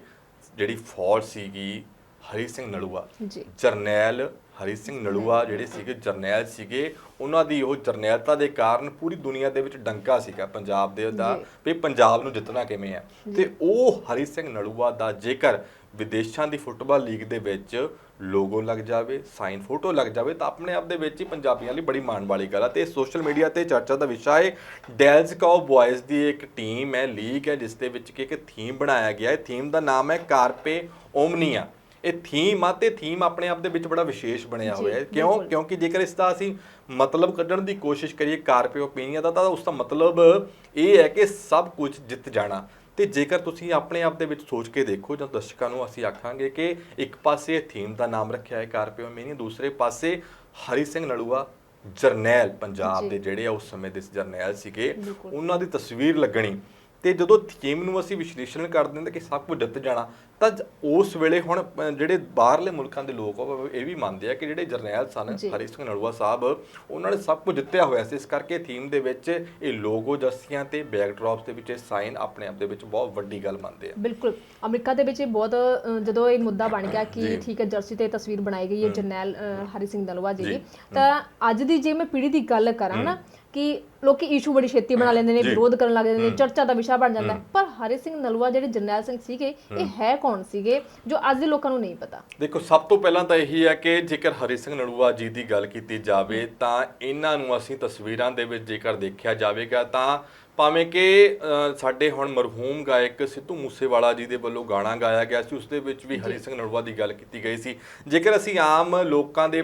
ਜਿਹੜੀ ਫੌਜ ਸੀਗੀ ਹਰੀ ਸਿੰਘ ਨਲੂਆ
ਜੀ।
ਜਰਨੈਲ ਹਰੀ ਸਿੰਘ ਨਲੂਆ ਜਿਹੜੇ ਸੀਗੇ ਜਰਨੈਲ ਸੀਗੇ ਉਹਨਾਂ ਦੀ ਉਹ ਜਰਨੈਲਤਾ ਦੇ ਕਾਰਨ ਪੂਰੀ ਦੁਨੀਆ ਦੇ ਵਿੱਚ ਡੰਕਾ ਸੀਗਾ ਪੰਜਾਬ ਦੇ ਦਾ। ਵੀ ਪੰਜਾਬ ਨੂੰ ਜਿੱਤਣਾ ਕਿਵੇਂ ਹੈ ਤੇ ਉਹ ਹਰੀ ਸਿੰਘ ਨਲੂਆ ਦਾ ਜੇਕਰ ਵਿਦੇਸ਼ਾਂ ਦੀ ਫੁੱਟਬਾਲ ਲੀਗ ਦੇ ਵਿੱਚ ਲੋਗੋ ਲੱਗ ਜਾਵੇ ਸਾਈਨ ਫੋਟੋ ਲੱਗ ਜਾਵੇ ਤਾਂ ਆਪਣੇ ਆਪ ਦੇ ਵਿੱਚ ਹੀ ਪੰਜਾਬੀਆਂ ਲਈ ਬੜੀ ਮਾਣ ਵਾਲੀ ਗੱਲ ਹੈ ਤੇ ਸੋਸ਼ਲ ਮੀਡੀਆ ਤੇ ਚਰਚਾ ਦਾ ਵਿਸ਼ਾ ਹੈ ਡੈਲਸ ਕਾਓ ਬॉयਜ਼ ਦੀ ਇੱਕ ਟੀਮ ਹੈ ਲੀਗ ਹੈ ਜਿਸ ਦੇ ਵਿੱਚ ਕਿ ਇੱਕ ਥੀਮ ਬਣਾਇਆ ਗਿਆ ਹੈ। ਥੀਮ ਦਾ ਨਾਮ ਹੈ ਕਾਰਪੇ ਓਮਨੀਆ। ਇਹ ਥੀਮ ਆ ਤੇ ਥੀਮ ਆਪਣੇ ਆਪ ਦੇ ਵਿੱਚ ਬੜਾ ਵਿਸ਼ੇਸ਼ ਬਣਿਆ ਹੋਇਆ ਹੈ ਕਿਉਂ। ਕਿਉਂਕਿ ਜੇਕਰ ਇਸ ਦਾ ਅਸੀਂ ਮਤਲਬ ਕੱਢਣ ਦੀ ਕੋਸ਼ਿਸ਼ ਕਰੀਏ ਕਾਰਪੇ ਓਪੀਨੀਅਨ ਦਾ ਤਾਂ ਉਸ ਦਾ ਮਤਲਬ ਇਹ ਹੈ ਕਿ ਸਭ ਕੁਝ ਜਿੱਤ ਜਾਣਾ ਤੇ ਜੇਕਰ ਤੁਸੀਂ ਆਪਣੇ ਆਪ ਦੇ ਵਿੱਚ ਸੋਚ ਕੇ ਦੇਖੋ ਜਾਂ ਦਰਸ਼ਕਾਂ ਨੂੰ ਅਸੀਂ ਆਖਾਂਗੇ ਕਿ ਇੱਕ ਪਾਸੇ ਥੀਮ ਦਾ ਨਾਮ ਰੱਖਿਆ ਹੈ ਕਾਰਪੇ ਓਪੀਨੀਅਨ ਦੂਸਰੇ ਪਾਸੇ ਹਰੀ ਸਿੰਘ ਨਲੂਆ ਜਰਨੈਲ ਪੰਜਾਬ। ਦੇ ਜਿਹੜੇ ਆ ਉਸ ਸਮੇਂ ਦੇ ਜਰਨੈਲ ਸੀਗੇ। ਉਹਨਾਂ ਦੀ ਤਸਵੀਰ ਲੱਗਣੀ ਤੇ ਜਦੋਂ ਥੀਮ ਨੂੰ ਅਸੀਂ ਵਿਸ਼ਲੇਸ਼ਣ ਕਰਦੇ ਹਾਂ ਤਾਂ ਕਿ ਸਭ ਕੁਝ ਜਿੱਤ ਜਾਣਾ ਤਾਂ ਉਸ ਵੇਲੇ ਹੁਣ ਜਿਹੜੇ ਬਾਹਰਲੇ ਮੁਲਕਾਂ ਦੇ ਲੋਕ ਇਹ ਵੀ ਮੰਨਦੇ ਆ ਕਿ ਜਿਹੜੇ ਜਰਨੈਲ ਸਨ। ਹਰੀ ਸਿੰਘ ਨਲੂਆ ਸਾਹਿਬ ਉਹਨਾਂ ਨੇ ਸਭ ਕੁਝ ਜਿੱਤਿਆ ਹੋਇਆ ਸੀ। ਇਸ ਕਰਕੇ ਥੀਮ ਦੇ ਵਿੱਚ ਇਹ ਲੋਗੋ ਜਰਸੀਆਂ ਤੇ ਬੈਕਡ੍ਰੌਪਸ ਦੇ ਵਿੱਚ ਇਹ ਸਾਈਨ ਆਪਣੇ ਆਪ ਦੇ ਵਿੱਚ ਬਹੁਤ ਵੱਡੀ ਗੱਲ ਮੰਨਦੇ ਆ।
ਬਿਲਕੁਲ। ਅਮਰੀਕਾ ਦੇ ਵਿੱਚ ਇਹ ਬਹੁਤ ਜਦੋਂ ਇਹ ਮੁੱਦਾ ਬਣ ਗਿਆ। ਕਿ ਠੀਕ ਹੈ ਜਰਸੀ ਤੇ ਤਸਵੀਰ ਬਣਾਈ ਗਈ ਹੈ ਜਰਨੈਲ ਹਰੀ ਸਿੰਘ ਨਲਵਾ ਜੀ ਦੀ। ਤਾਂ ਅੱਜ ਦੀ ਜੇ ਮੈਂ ਪੀੜ੍ਹੀ ਦੀ ਗੱਲ ਕਰਾਂ ਨਾ ਕਿ ਲੋਕੀ ਇਸ਼ੂ ਬੜੀ ਛੇਤੀ ਬਣਾ ਲੈਂਦੇ ਨੇ। ਵਿਰੋਧ ਕਰਨ ਲੱਗ ਜਾਂਦੇ ਨੇ ਚਰਚਾ ਦਾ ਵਿਸ਼ਾ ਬਣ ਜਾਂਦਾ। ਪਰ ਹਰੀ ਸਿੰਘ ਨਲਵਾ ਜਿਹੜੇ ਜਰਨੈਲ ਸਿੰਘ ਸੀਗੇ ਇਹ ਹੈ ਕੌਣ? ਸੀਗੇ, ਜੋ ਅੱਜ ਦੇ ਲੋਕਾਂ ਨੂੰ ਨਹੀਂ ਪਤਾ।
ਦੇਖੋ, ਸਭ ਤੋਂ ਪਹਿਲਾਂ ਤਾਂ ਇਹੀ ਹੈ ਕਿ ਜੇਕਰ ਹਰੀ ਸਿੰਘ ਨਲੂਆ ਜੀ ਦੀ ਗੱਲ ਕੀਤੀ ਜਾਵੇ, ਤਾਂ ਇਹਨਾਂ ਨੂੰ ਅਸੀਂ ਤਸਵੀਰਾਂ ਦੇ ਵਿੱਚ ਜੇਕਰ ਦੇਖਿਆ ਜਾਵੇਗਾ, ਤਾਂ ਭਾਵੇਂ ਕਿ ਸਾਡੇ ਹੁਣ ਮਰਹੂਮ ਗਾਇਕ ਸਿੱਧੂ ਮੂਸੇਵਾਲਾ ਜੀ ਦੇ ਵੱਲੋਂ ਗਾਣਾ ਗਾਇਆ ਗਿਆ ਸੀ ਉਸ ਦੇ ਵਿੱਚ ਵੀ ਹਰੀ ਸਿੰਘ ਨਲੂਆ ਦੀ ਗੱਲ ਕੀਤੀ ਗਈ ਸੀ ਜੇਕਰ ਅਸੀਂ ਆਮ ਲੋਕਾਂ ਦੇ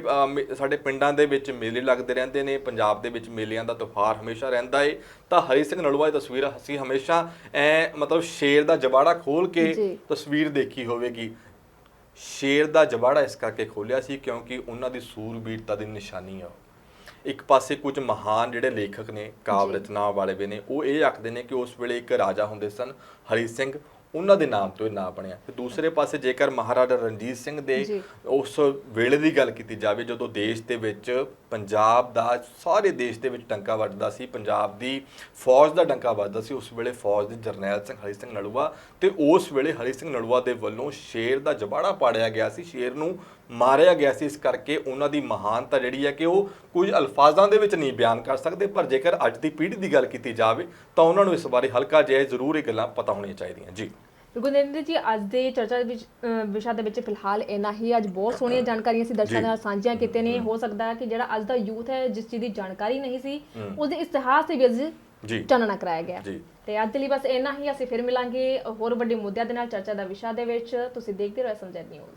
ਸਾਡੇ ਪਿੰਡਾਂ ਦੇ ਵਿੱਚ ਮੇਲੇ ਲੱਗਦੇ ਰਹਿੰਦੇ ਨੇ ਪੰਜਾਬ ਦੇ ਵਿੱਚ ਮੇਲਿਆਂ ਦਾ ਤਿਉਹਾਰ ਹਮੇਸ਼ਾ ਰਹਿੰਦਾ ਏ ਤਾਂ ਹਰੀ ਸਿੰਘ ਨਲੂਆ ਦੀ ਤਸਵੀਰ ਅਸੀਂ ਹਮੇਸ਼ਾ ਐ ਮਤਲਬ ਸ਼ੇਰ ਦਾ ਜਬਾੜਾ ਖੋਲ ਕੇ। ਤਸਵੀਰ ਦੇਖੀ ਹੋਵੇਗੀ ਸ਼ੇਰ ਦਾ ਜਬਾੜਾ ਇਸ ਕਰਕੇ ਖੋਲਿਆ ਸੀ ਕਿਉਂਕਿ ਉਹਨਾਂ ਦੀ ਸੂਰਬੀਰਤਾ ਦੀ ਨਿਸ਼ਾਨੀ ਆ। ਇੱਕ ਪਾਸੇ ਕੁਝ ਮਹਾਨ ਜਿਹੜੇ ਲੇਖਕ ਨੇ ਕਾਵਿ। ਰਚਨਾ ਵਾਲੇ ਵੀ ਨੇ ਉਹ ਇਹ ਆਖਦੇ ਨੇ ਕਿ ਉਸ ਵੇਲੇ ਇੱਕ ਰਾਜਾ ਹੁੰਦੇ ਸਨ ਹਰੀ ਸਿੰਘ ਉਹਨਾਂ ਦੇ ਨਾਮ ਤੋਂ ਇਹ ਨਾਂ ਬਣਿਆ ਤੇ ਦੂਸਰੇ ਪਾਸੇ ਜੇਕਰ ਮਹਾਰਾਜਾ ਰਣਜੀਤ ਸਿੰਘ ਦੇ। ਉਸ ਵੇਲੇ ਦੀ ਗੱਲ ਕੀਤੀ ਜਾਵੇ ਜਦੋਂ ਦੇਸ਼ ਦੇ ਵਿੱਚ ਪੰਜਾਬ ਦਾ ਸਾਰੇ ਦੇਸ਼ ਦੇ ਵਿੱਚ ਡੰਕਾ ਵੱਜਦਾ ਸੀ ਪੰਜਾਬ ਦੀ ਫੌਜ ਦਾ ਡੰਕਾ ਵੱਜਦਾ ਸੀ ਉਸ ਵੇਲੇ ਫੌਜ ਦੇ ਜਰਨੈਲ ਸਿੰਘ ਹਰੀ ਸਿੰਘ ਨਲੂਆ ਤੇ ਉਸ ਵੇਲੇ ਹਰੀ ਸਿੰਘ ਨਲੂਆ ਦੇ ਵੱਲੋਂ ਸ਼ੇਰ ਦਾ ਜਬਾੜਾ ਪਾੜਿਆ ਗਿਆ ਸੀ ਸ਼ੇਰ ਨੂੰ ਮਾਰਿਆ ਗਿਆ ਸੀ ਇਸ ਕਰਕੇ ਉਹਨਾਂ ਦੀ ਮਹਾਨਤਾ ਜਿਹੜੀ ਹੈ ਕਿ ਉਹ ਕੁਝ ਅਲਫਾਜ਼ਾਂ ਦੇ ਵਿੱਚ ਨਹੀਂ ਬਿਆਨ ਕਰ ਸਕਦੇ ਪਰ ਜੇਕਰ ਅੱਜ ਦੀ ਪੀੜ੍ਹੀ ਦੀ ਗੱਲ ਕੀਤੀ ਜਾਵੇ ਤਾਂ ਉਹਨਾਂ ਨੂੰ ਇਸ ਬਾਰੇ ਹਲਕਾ ਜਿਹਾ ਜ਼ਰੂਰ ਇਹ ਗੱਲਾਂ ਪਤਾ ਹੋਣੀਆਂ ਚਾਹੀਦੀਆਂ ਜੀ।
ਨਰਿੰਦਰ ਜੀ ਅੱਜ ਦੇ ਚਰਚਾ ਵਿੱਚ ਵਿਸ਼ਾ ਦੇ ਵਿੱਚ ਫਿਲਹਾਲ ਇੰਨਾ ਹੀ ਅੱਜ ਬਹੁਤ ਸੋਹਣੀਆਂ ਜਾਣਕਾਰੀਆਂ ਸੀ ਦਰਸ਼ਕਾਂ। ਨਾਲ ਸਾਂਝੀਆਂ ਕੀਤੇ ਨੇ। ਹੋ। ਸਕਦਾ ਹੈ ਕਿ ਜਿਹੜਾ ਅੱਜ ਦਾ ਯੂਥ ਹੈ ਜਿਸ ਚੀਜ਼ ਦੀ ਜਾਣਕਾਰੀ ਨਹੀਂ ਸੀ। ਉਸ ਦੇ ਇਤਿਹਾਸ ਤੇ ਵੀ ਅੱਜ
ਜੀ।
ਚਾਨਣਾ ਕਰਾਇਆ ਗਿਆ।
ਜੀ।
ਤੇ ਅੱਜ ਦੇ ਲਈ ਬਸ ਇੰਨਾ ਹੀ ਅਸੀਂ ਫਿਰ ਮਿਲਾਂਗੇ ਹੋਰ ਵੱਡੇ ਮੁੱਦਿਆਂ ਦੇ ਨਾਲ ਚਰਚਾ ਦਾ ਵਿਸ਼ਾ ਦੇ ਵਿੱਚ। ਤੁਸੀਂ ਦੇਖਦੇ ਰਹੋ ਸਮਝਾ ਨਿਊਜ਼